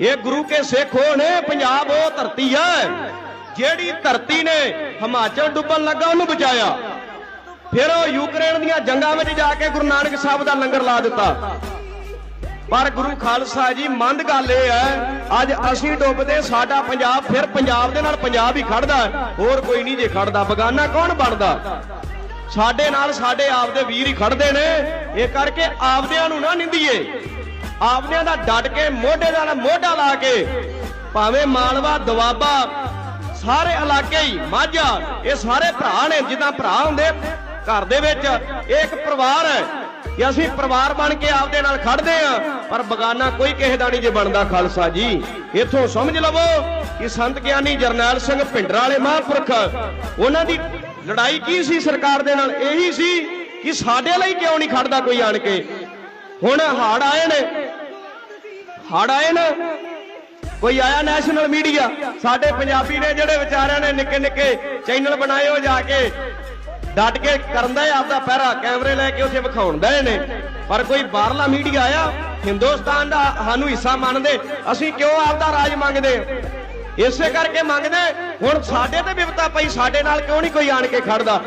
ਇਹ ਗੁਰੂ ਕੇ ਸਿੱਖ ਹੋ ਨੇ ਪੰਜਾਬ ਉਹ ਧਰਤੀ ਹੈ, ਜਿਹੜੀ ਧਰਤੀ ਨੇ ਹਿਮਾਚਲ ਡੁੱਬਣ ਲੱਗਾ, ਉਹਨੂੰ ਬਚਾਇਆ। ਫਿਰ ਉਹ ਯੂਕਰੇਨ ਦੀਆਂ ਜੰਗਾਂ ਵਿੱਚ ਜਾ ਕੇ ਗੁਰੂ ਨਾਨਕ ਸਾਹਿਬ ਦਾ ਲੰਗਰ ਲਾ ਦਿੱਤਾ। ਪਰ ਗੁਰੂ ਖਾਲਸਾ ਜੀ, ਮੰਦ ਗੱਲ ਇਹ ਹੈ, ਅੱਜ ਅਸੀਂ ਡੁੱਬਦੇ, ਸਾਡਾ ਪੰਜਾਬ, ਫਿਰ ਪੰਜਾਬ ਦੇ ਨਾਲ ਪੰਜਾਬ ਹੀ ਖੜਦਾ ਹੋਰ ਕੋਈ ਨਹੀਂ ਜੇ ਖੜਦਾ ਬਗਾਨਾ ਕੌਣ ਬਣਦਾ? ਸਾਡੇ ਨਾਲ ਸਾਡੇ ਆਪਦੇ ਵੀਰ ਹੀ ਖੜਦੇ ਨੇ। ਇਹ ਕਰਕੇ ਆਪਦਿਆਂ ਨੂੰ ਨਾ ਨਿੰਦੀਏ। ਆਪਦਿਆਂ ਦਾ ਡਟ ਕੇ ਮੋਢੇ ਨਾਲ ਮੋਢਾ ਲਾ ਕੇ ਭਾਵੇਂ ਮਾਲਵਾ, ਦਵਾਬਾ, ਸਾਰੇ ਇਲਾਕੇ ਹੀ ਮਾਝਾ ਇਹ ਸਾਰੇ ਭਰਾ ਨੇ, ਜਿੱਦਾਂ ਭਰਾ ਹੁੰਦੇ ਘਰ ਦੇ ਵਿੱਚ ਇੱਕ ਪਰਿਵਾਰ ਹੈ ਕਿ ਅਸੀਂ ਪਰਿਵਾਰ ਬਣ ਕੇ ਆਪਦੇ ਨਾਲ ਖੜਦੇ ਆ ਪਰ ਬਗਾਨਾ ਕੋਈ ਕਿਸੇ ਦਾ ਨਹੀਂ ਜੇ ਬਣਦਾ ਖਾਲਸਾ ਜੀ। ਇਥੋਂ ਸਮਝ ਲਵੋ ਕਿ ਸੰਤ ਗਿਆਨੀ ਜਰਨੈਲ ਸਿੰਘ ਭਿੰਡਰਾਂ ਵਾਲੇ ਮਹਾਂਪੁਰਖ, ਉਹਨਾਂ ਦੀ ਲੜਾਈ ਕੀ ਸੀ ਸਰਕਾਰ ਦੇ ਨਾਲ? ਇਹੀ ਸੀ ਕਿ ਸਾਡੇ ਲਈ ਕਿਉਂ ਨਹੀਂ ਖੜਦਾ ਕੋਈ ਆਣ ਕੇ? ਹੁਣ ਹੜ ਆਏ ਨੇ। ਹੜ ਆਏ ਨੇ। ਕੋਈ ਆਇਆ ਨੈਸ਼ਨਲ ਮੀਡੀਆ ਸਾਡੇ ਪੰਜਾਬੀ ਨੇ ਜਿਹੜੇ ਵਿਚਾਰਿਆਂ ਨੇ ਨਿੱਕੇ ਨਿੱਕੇ ਚੈਨਲ ਬਣਾਏ ਹੋ ਜਾ ਕੇ ਡਟ ਕੇ ਕਰਦਾ ਹੈ ਆਪਦਾ ਪਹਿਰਾ ਕੈਮਰੇ ਲੈ ਕੇ ਉੱਥੇ ਵਿਖਾਉਂਦਾ ਨੇ। ਪਰ ਕੋਈ ਬਾਹਰਲਾ ਮੀਡੀਆ ਆਇਆ, ਹਿੰਦੁਸਤਾਨ ਦਾ ਸਾਨੂੰ ਹਿੱਸਾ ਮੰਨਦੇ, ਅਸੀਂ ਕਿਉਂ ਆਪਦਾ ਰਾਜ ਮੰਗਦੇ? ਇਸੇ ਕਰਕੇ ਮੰਗਦੇ, ਹੁਣ ਸਾਡੇ ਤੇ ਵਿਪਤਾ ਪਈ, ਸਾਡੇ ਨਾਲ ਕਿਉਂ ਨਹੀਂ ਕੋਈ ਆਣ ਕੇ ਖੜਦਾ?